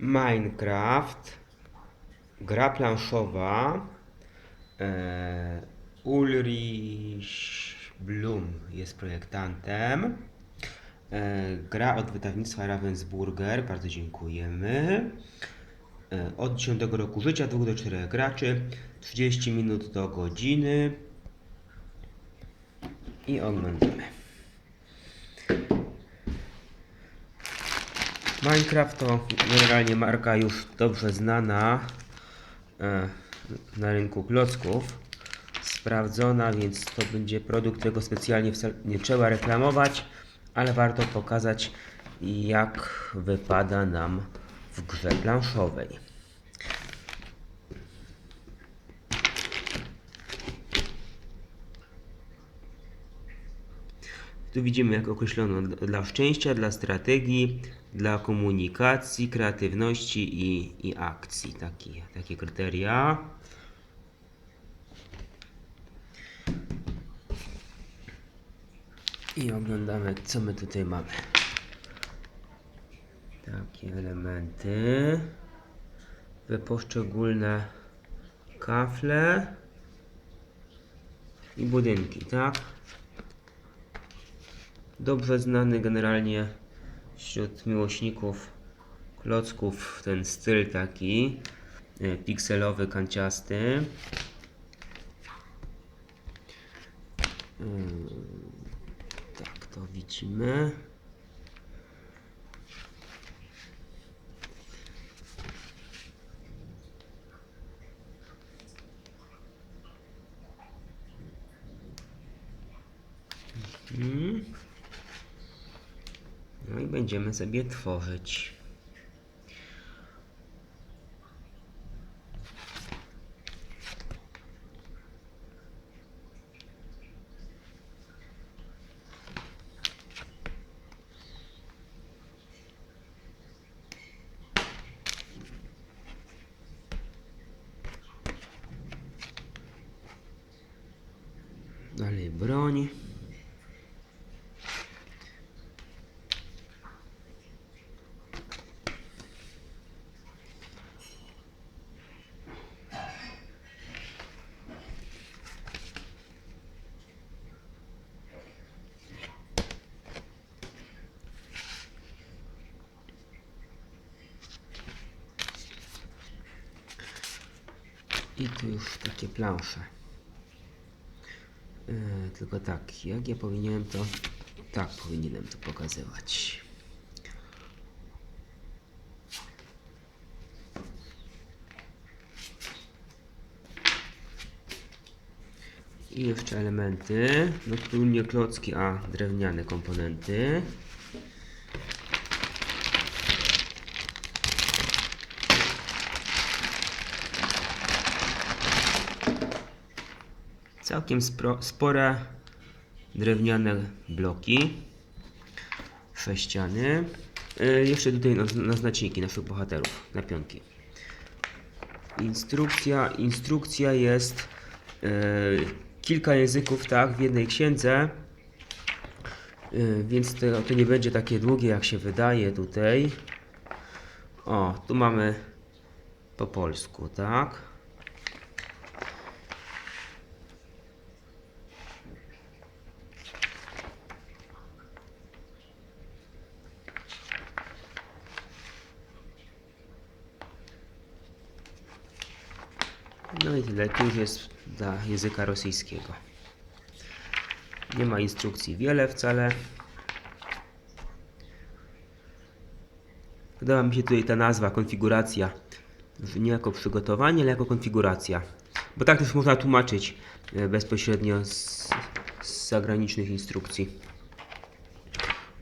Minecraft, gra planszowa, e, Ulrich Blum jest projektantem, e, gra od wydawnictwa Ravensburger, bardzo dziękujemy. E, od 10 roku życia, 2 do 4 graczy, 30 minut do godziny i oglądamy. Minecraft to generalnie marka już dobrze znana e, na rynku klocków. Sprawdzona, więc to będzie produkt, którego specjalnie nie trzeba reklamować, ale warto pokazać jak wypada nam w grze planszowej. Tu widzimy, jak określono dla szczęścia, dla strategii, dla komunikacji, kreatywności i, i akcji. Takie, takie kryteria. I oglądamy, co my tutaj mamy. Takie elementy. We poszczególne kafle i budynki, tak? Dobrze znany generalnie wśród miłośników klocków ten styl taki e, pikselowy, kanciasty. Mm, Tak, to widzimy. No i będziemy sobie tworzyć. Dalej broń. I tu już takie plansze. E, tylko tak, jak ja powinienem to. Tak, powinienem to pokazywać. I jeszcze elementy. No tu nie klocki, a drewniane komponenty. Całkiem spore drewniane bloki, sześciany. E, jeszcze tutaj na, na znaczniki naszych bohaterów, na pionki. Instrukcja, instrukcja jest e, kilka języków, tak, w jednej księdze. E, więc to, to nie będzie takie długie, jak się wydaje tutaj. O, tu mamy po polsku, tak. No i tyle. Tu już jest dla języka rosyjskiego. Nie ma instrukcji wiele wcale. Podoba mi się tutaj ta nazwa, konfiguracja. Nie jako przygotowanie, ale jako konfiguracja. Bo tak też można tłumaczyć e, bezpośrednio z, z zagranicznych instrukcji.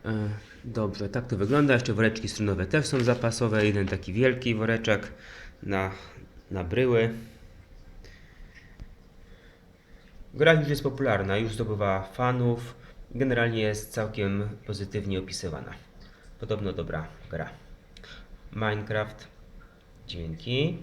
E, Dobrze, tak to wygląda. Jeszcze woreczki strunowe też są zapasowe. Jeden taki wielki woreczek na, na bryły. Gra już jest popularna, już zdobywa fanów. Generalnie jest całkiem pozytywnie opisywana. Podobno dobra gra. Minecraft. Dzięki.